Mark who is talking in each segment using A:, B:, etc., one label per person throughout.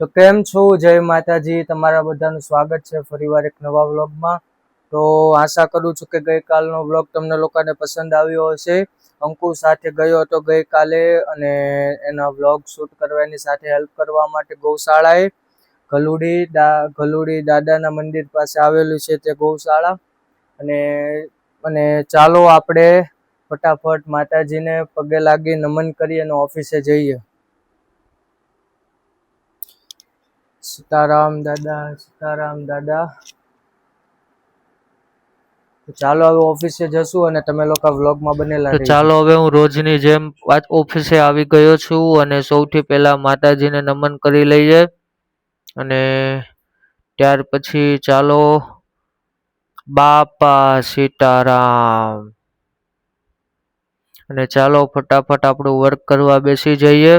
A: તો કેમ છો? જય માતાજી. તમારા બધાનું સ્વાગત છે ફરીવાર એક નવા વ્લોગમાં. તો આશા કરું છું કે ગઈકાલનો વ્લોગ તમને લોકોને પસંદ આવ્યો હશે. અંકુ સાથે ગયો હતો ગઈકાલે અને એના વ્લોગ શૂટ કરવાની સાથે હેલ્પ કરવા માટે ગૌશાળાએ ગલુડી દા, ગલુડી દાદાના મંદિર પાસે આવેલું છે તે ગૌશાળા. અને અને ચાલો આપણે ફટાફટ માતાજીને પગે લાગી નમન કરી અને ઓફિસે જઈએ. સીતારામ દાદા સીતારામ દાદા. તો ચાલો હવે ઓફિસે જશું અને તમે લોકો વ્લોગમાં બનેલા
B: તો ચાલો હવે હું રોજની જેમ ઓફિસે આવી ગયો છું અને સૌથી પહેલા માતાજીને નમન કરી લઈએ. અને ત્યાર પછી ચાલો બાપા સીતારામ. અને ચાલો ફટાફટ આપણું વર્ક કરવા બેસી જઈએ.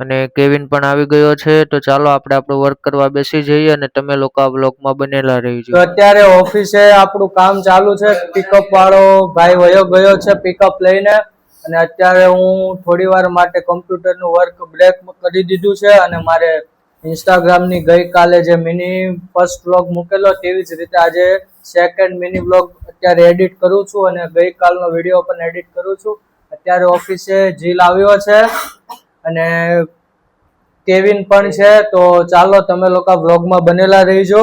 B: અને કેવિન પણ આવી ગયો છે, તો ચાલો આપણે આપણું વર્ક કરવા બેસી જઈએ અને તમે લોકો આ બ્લોગમાં બનેલા
A: તો
B: રહીજો
A: અત્યારે ઓફિસે આપણું કામ ચાલુ છે પિકઅપ વાળો ભાઈ વયો ગયો છે પિકઅપ લઈને. અને અત્યારે હું થોડી વાર માટે કમ્પ્યુટરનું વર્ક બ્રેક કરી દીધું છે અને મારે ઇન્સ્ટાગ્રામની ગઈકાલે જે મિની ફર્સ્ટ બ્લોગ મૂકેલો તેવી જ રીતે આજે સેકન્ડ મિની વ્લોગ અત્યારે એડિટ કરું છું અને ગઈકાલનો વીડિયો પણ એડિટ કરું છું. અત્યારે ઓફિસે જીલ આવ્યો છે. અને કેવિન પણ છે તો ચાલો તમે લોકો વ્લોગમાં બનેલા રહીજો.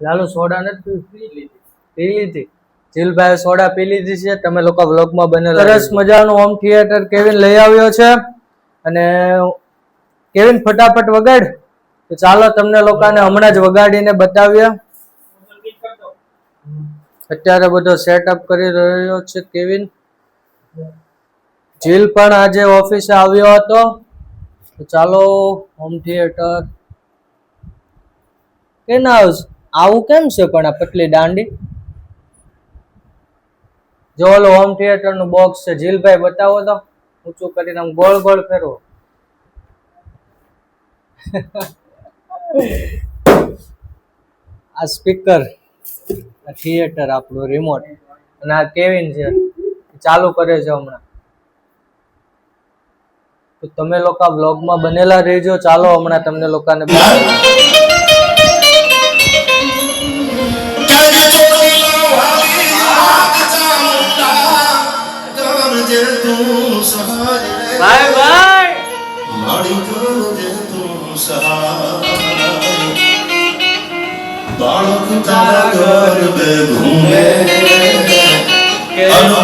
A: લાલુ સોડા નથી પી લીધી. જીલભાઈ સોડા પી લીધી છે તમે લોકો વ્લોગમાં બનેલા સરસ મજાનું હોમ થિયેટર કેવિન લઈ આવ્યો છે. અને કેવિન ફટાફટ વગાડ. તો ચાલો તમને લોકોને હમણાં જ વગાડીને બતાવીએ. અત્યારે બધો સેટઅપ કરી રહ્યો છે કેવિન. જીલ પણ આજે ઓફિસે આવ્યો હતો. ચાલો હોમ થિયેટર કે ના આવું કેમ છે પણ આ પતલી દાંડી? જો ઓલો હોમ થિયેટરનું બોક્સ છે. જીલભાઈ, બતાવો તો. ઊંચું કરીને આમ ગોળ ગોળ ફેરવો. આ સ્પીકર થિયેટર આપણું રિમોટ અને આ કેવિન છે? ચાલુ કરે છે હમણાં. તો તમે લોકો બ્લોગમાં બનેલા રહેજો. ચાલો હમણાં તમને લોકોને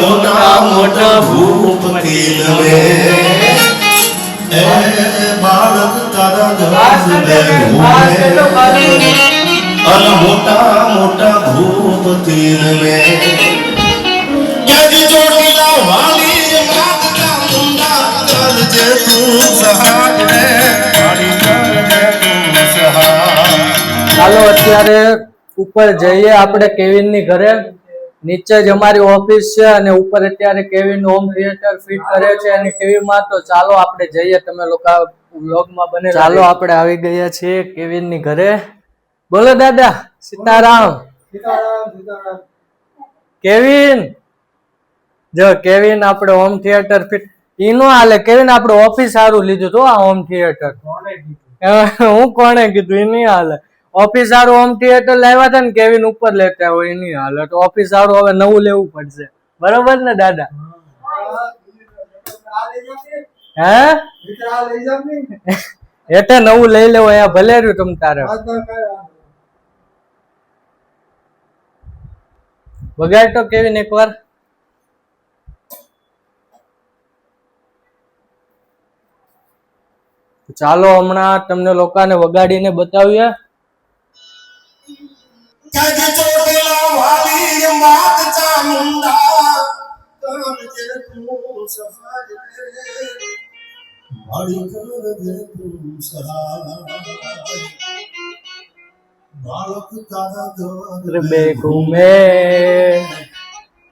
C: મોટા મોટા ભૂપતિ નમે એ મોટા મોટા ભૂપતિ નમે તું સહાય
A: ચાલો અત્યારે ઉપર જઈએ આપણે કેવિનની ઘરે. નીચે જ અમારી ઓફિસ છે અને ઉપર અત્યારે કેવિન હોમ થિયેટર ફિટ કરે છે અને ટીવી માં તો ચાલો આપણે જઈએ. તમે લોકો વ્લોગમાં બને ચાલો આપણે આવી ગયા છીએ કેવિનની ઘરે. બોલો દાદા સીતારામ. કેવિન. જો કેવિન આપણે હોમ થિયેટર ફિટ ઈ નો હાલે. કેવિન આપણે ઓફિસ સારું લીધું તો આ હોમ થિયેટર હું કોણે કીધું? એ નહીં હાલે. ઓફિસ સારું હોમ થિયેટર લાવ્યા હતા ને કેવિન ઉપર લેતા હોય એની હાલત. તો ઓફિસ સારું હવે નવું લેવું પડશે. બરોબર ને દાદા? હે. એટલે નવું લઈ લેવો અહીંયા ભલે રહ્યું તમ તારે. વગાડ તો કેવિન એકવાર? ચાલો હમણાં તમને લોકોને વગાડીને બતાવીએ.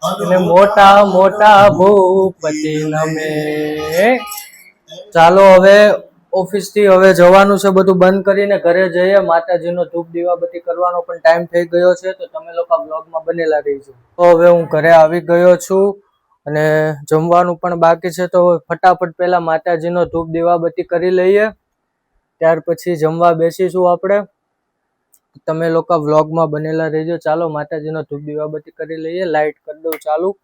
A: અને મોટા મોટા ભૂપતિ નમે ચાલો હવે ઓફિસથી હવે જવાનું છે, બધું બંધ કરીને ઘરે જઈએ. માતાજીનો ધૂપ દીવાબત્તી કરવાનો પણ ટાઈમ થઈ ગયો છે, તો તમે લોકો બ્લોગમાં બનેલા રહીજો. તો હવે હું ઘરે આવી ગયો છું અને જમવાનું પણ બાકી છે, તો ફટાફટ પહેલા માતાજીનો ધૂપ દીવાબત્તી કરી લઈએ. ત્યાર પછી જમવા બેસીશું આપણે. તમે લોકો વ્લોગમાં બનેલા રહેજો. ચાલો માતાજીનો ધૂપ દીવાબત્તી કરી લઈએ. લાઈટ કરી દઉં ચાલુ.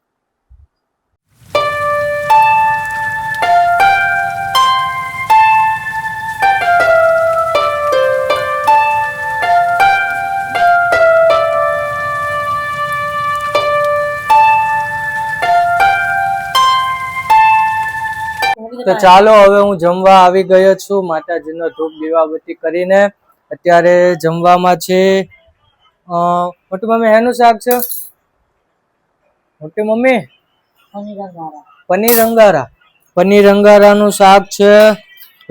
A: તો ચાલો હવે હું જમવા આવી ગયો છું. માતાજીનો ધૂપ દીવાબત્તી કરીને અત્યારે જમવામાં છે. મોટી મમ્મી, હેનું શાક છે? મોટી મમ્મી? પનીર અંગારા પનીર અંગારાનું શાક છે,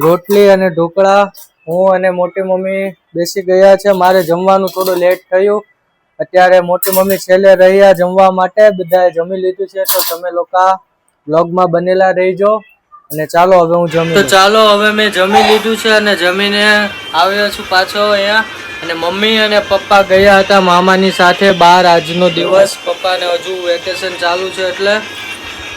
A: રોટલી અને ઢોકળા. હું અને મોટી મમ્મી બેસી ગયા છે. મારે જમવાનું થોડું લેટ થયું. અત્યારે મોટી મમ્મી છેલ્લે રહ્યા જમવા માટે. બધાએ જમી લીધું છે. તો તમે લોકો બ્લોગમાં બનેલા રહીજો. અને ચાલો હવે હું જમી તો ચાલો હવે મેં જમી લીધું છે અને જમીને આવ્યો છું પાછો અહીંયા. અને મમ્મી અને પપ્પા ગયા હતા મામાની સાથે બહાર આજનો દિવસ. પપ્પાને હજુ વેકેશન ચાલુ છે એટલે.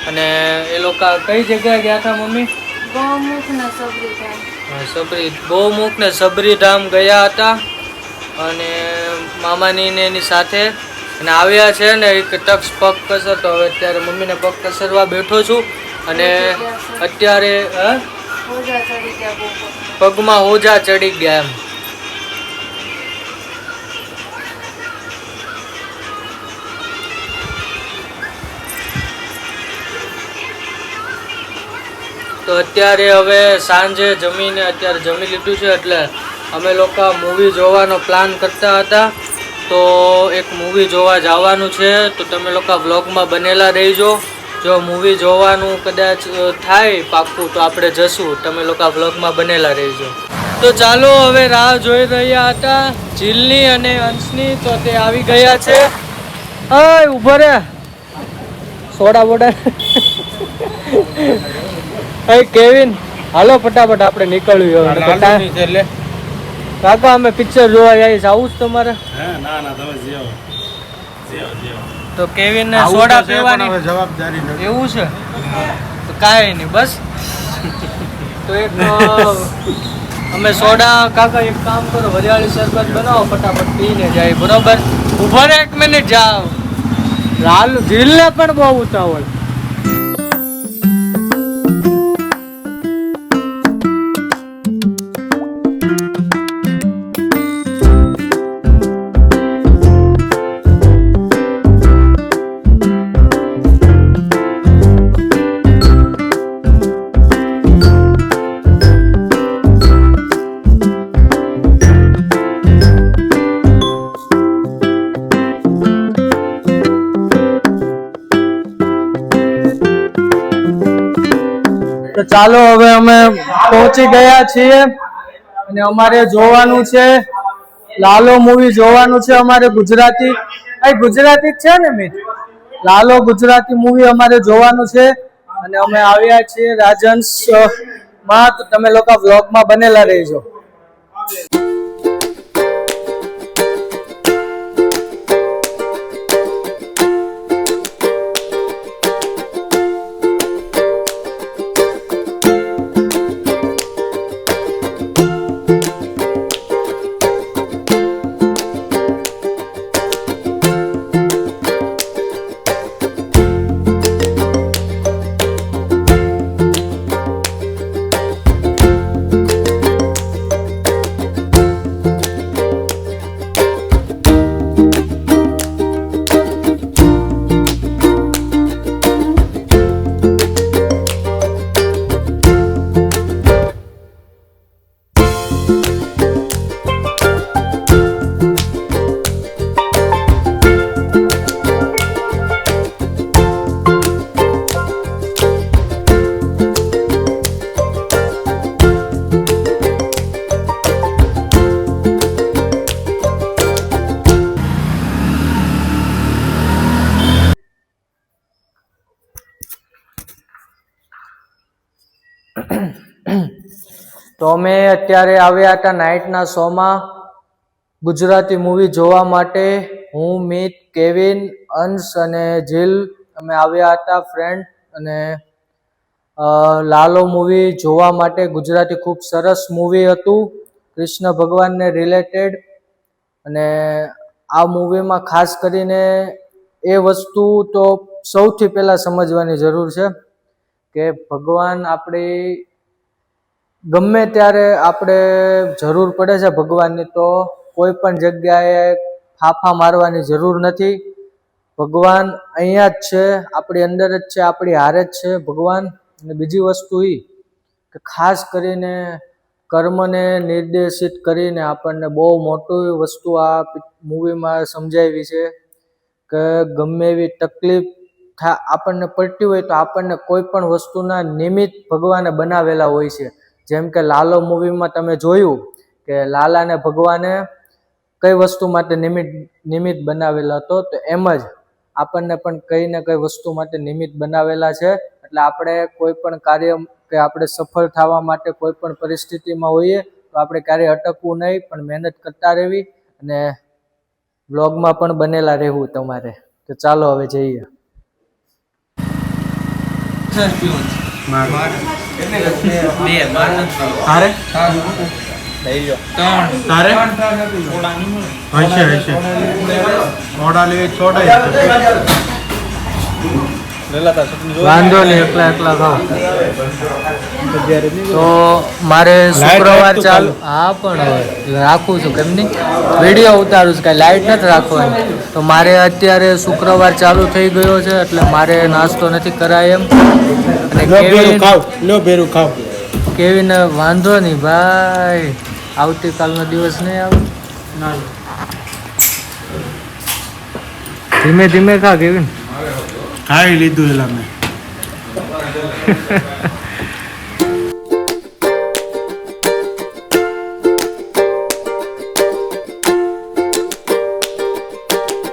A: અને એ લોકો કઈ જગ્યાએ ગયા હતા મમ્મી?
D: ગૌમુખ ને સબરી
A: સબરી ગૌમુખ ને સબરીધામ ગયા હતા. અને મામાની ને એની સાથે. અને આવ્યા છે ને એક ટક્સ પગ કસરતો. હવે અત્યારે મમ્મીને પગ કસરવા બેઠો છું. અને અત્યારે પગમાં ઓજા ચડી ગયા એમ. તો અત્યારે હવે સાંજે જમીને અત્યારે જમી લીધું છે એટલે અમે લોકો મૂવી જોવાનો પ્લાન કરતા હતા. તો એક મૂવી જોવા જવાનું છે. તો તમે લોકો વ્લોગમાં બનેલા રહીજો. જો મૂવી જોવાનું કદાચ થાય પાક્કું તો આપણે જશું. તમે લોકો વ્લોગમાં બનેલા રહીજો. તો ચાલો હવે રાહ જોઈ રહ્યા હતા જીલની અને અંશની તો તે આવી ગયા છે. અય ઊભો રે. સોડા બોડા. અય કેવિન. હાલો ફટાફટ આપણે નીકળ્યું હવે. કાકા કાકા અમે પિક્ચર જોવા જઈએ આવું જ તમારે?
C: ના ના તમે જીઓ જીઓ જીઓ
A: તો કેવિન ને સોડા પીવાની?
C: જવાબદારી નથી.
A: એવું છે? તો કાંઈ નહીં બસ. તો એક અમે સોડા કાકા એક કામ કરો વરિયાળી શરબત બનાવો ફટાફટ પીને જાય. બરોબર? ઊભો એક મિનિટ જાઓ. લાલ જીલને પણ બહુ ઉતાવળ. ચાલો હવે અમે પહોંચી ગયા છીએ. અને અમારે જોવાનું છે, લાલો મૂવી જોવાનું છે અમારે ગુજરાતી. અહીં ગુજરાતી જ છે ને મિત? લાલો ગુજરાતી મૂવી અમારે જોવાનું છે. અને અમે આવ્યા છીએ રાજંશમાં. તમે લોકો વ્લોગમાં બનેલા રહેજો. તો અમે અત્યારે આવ્યા હતા નાઇટના શોમાં. ગુજરાતી મૂવી જોવા માટે હું, મિત, કેવિન, અંશ અને જીલ અમે આવ્યા હતા ફ્રેન્ડ અને લાલો મૂવી જોવા માટે. ગુજરાતી ખૂબ સરસ મૂવી હતું. કૃષ્ણ ભગવાનને રિલેટેડ અને આ મૂવીમાં ખાસ કરીને એ વસ્તુ તો સૌથી પહેલાં સમજવાની જરૂર છે કે ભગવાન આપણી ગમે ત્યારે આપણે જરૂર પડે છે ભગવાનની, તો કોઈ પણ જગ્યાએ ફાફા મારવાની જરૂર નથી. ભગવાન અહીંયા જ છે, આપણી અંદર જ છે, આપણી હારે જ છે ભગવાન. અને બીજી વસ્તુ એ કે ખાસ કરીને કર્મને નિર્દેશિત કરીને આપણને બહુ મોટી વસ્તુ આ મૂવીમાં સમજાવી છે કે ગમે એવી તકલીફ થા, આપણને પડતી હોય તો આપણને કોઈ પણ વસ્તુના નિમિત્ત ભગવાને બનાવેલા હોય છે. જેમ કે લાલો મૂવીમાં તમે જોયું કે લાલાને ભગવાને કઈ વસ્તુ માટે નિમિત્ત નિમિત્ત બનાવેલો હતો, તો એમ જ આપણને પણ કઈ ને કઈ વસ્તુ માટે નિમિત્ત બનાવેલા છે. એટલે આપણે કોઈ પણ કાર્ય કે આપણે સફળ થવા માટે કોઈ પણ પરિસ્થિતિમાં હોઈએ તો આપણે ક્યારેય અટકવું નહીં, પણ મહેનત કરતા રહેવી અને બ્લોગમાં પણ બનેલા રહેવું તમારે. તો ચાલો હવે જઈએ.
E: તારે? તારે? હશે હશે. મોડા લેવી છોડાય
A: વાંધો નહીં એકલા એકલા ખાવ તો મારે શુક્રવાર ચાલુ હા પણ રાખું છું કેમ નહીં? વીડિયો ઉતારું છું કાંઈ લાઇટ નથી રાખવાની. તો મારે અત્યારે શુક્રવાર ચાલુ થઈ ગયો છે એટલે મારે નાસ્તો નથી કરાય એમ. અને
E: કેવી
A: કેવિન વાંધો નહીં ભાઈ. આવતીકાલનો દિવસ નહીં આવે. ધીમે ધીમે ખા કેવિન?
E: ખાઈ લીધું એલા મેં